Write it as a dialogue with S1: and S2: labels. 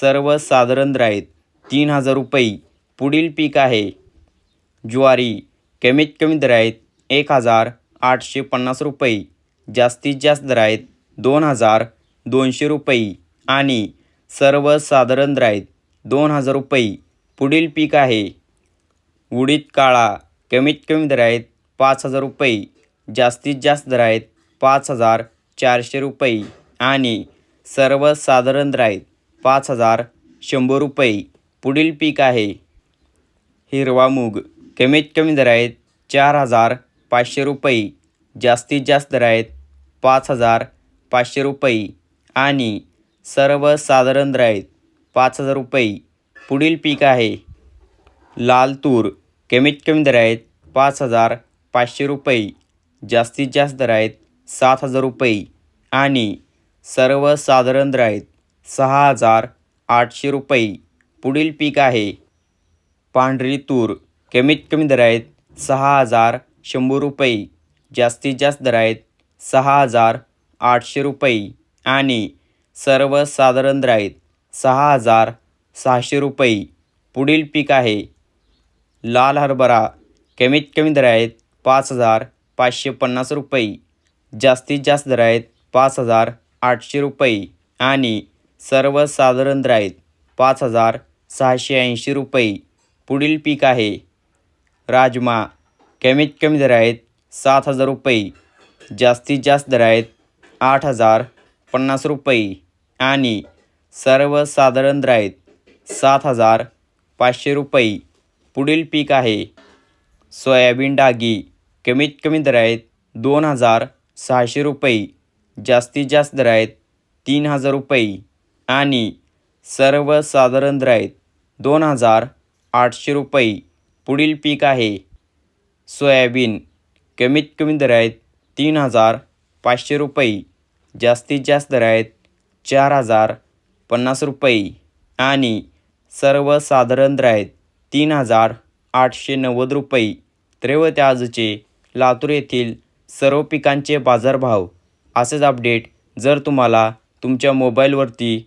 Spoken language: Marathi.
S1: सर्वसाधारण साधारण आहेत तीन हजार रुपये. पुढील पीक आहे. ज्वारी. कमीत कमी दर आहेत एक हजार आठशे पन्नास रुपये. जास्तीत जास्त दर आहेत दोन हजार दोनशे रुपये. आणि सर्वसाधारण साधारण आहेत दोन हजार रुपये. पुढील पीक आहे. उडीद काळा. कमीत कमी दर आहेत पाच हजार रुपये. जास्तीत जास्त दर आहेत पाच हजार चारशे रुपये. आणि सर्वसाधारण साधारण आहेत पाच हजार शंभर रुपये. पुढील पीक आहे. हिरवा मूग. कमीत कमी दर आहेत चार हजार पाचशे रुपये. जास्तीत जास्त दर आहेत पाच हजार पाचशे रुपये. आणि सर्वसाधारण दर आहेत पाच हजार रुपये. पुढील पीक आहे. लाल तूर. कमीत कमी दर आहेत पाच हजार पाचशे रुपये. जास्तीत जास्त दर आहेत सात हजार रुपये. आणि सर्वसाधारण दर आहेत सहा हजार आठशे रुपये. पुढील पीक आहे. पांढरी तूर. कमीत कमी दर आहेत सहा हजार शंभर रुपये. जास्तीत जास्त दर आहेत सहा हजार आठशे रुपये. आणि सर्वसाधारण दर आहेत सहा हजार सहाशे रुपये. पुढील पीक आहे. लाल हरभरा. कमीत कमी दर आहेत पाच हजार पाचशे पन्नास रुपये. जास्तीत जास्त दर आहेत पाच हजार आठशे रुपये. आणि सर्वसाधारण दर आहेत पाच हजार सहाशे ऐंशी रुपये. पुढील पीक आहे. राजमा कमीत कमी दर आहेत सात हजार रुपये. जास्तीत जास्त दर आहेत आठ हजार पन्नास रुपये. आणि सर्वसाधारण दर आहेत सात हजार पाचशे रुपये. पुढील पीक आहे. सोयाबीन डागी कमीत कमी दर आहेत दोन हजार सहाशे रुपये. जास्तीत जास्त दर आहेत तीन हजार रुपये. आणि सर्वसाधारण दर आहेत दोन हजार आठशे रुपये पुढील पीक आहे. सोयाबीन कमीत कमी दर आहेत तीन हजार पाचशे रुपये जास्तीत जास्त दर आहेत चार हजार पन्नास रुपये आणि सर्वसाधारण दर आहेत तीन हजार आठशे नव्वद रुपये. तर त्या आजचे लातूर येथील सर्व पिकांचे बाजारभाव असेच अपडेट. जर तुम्हाला तुमच्या मोबाईलवरती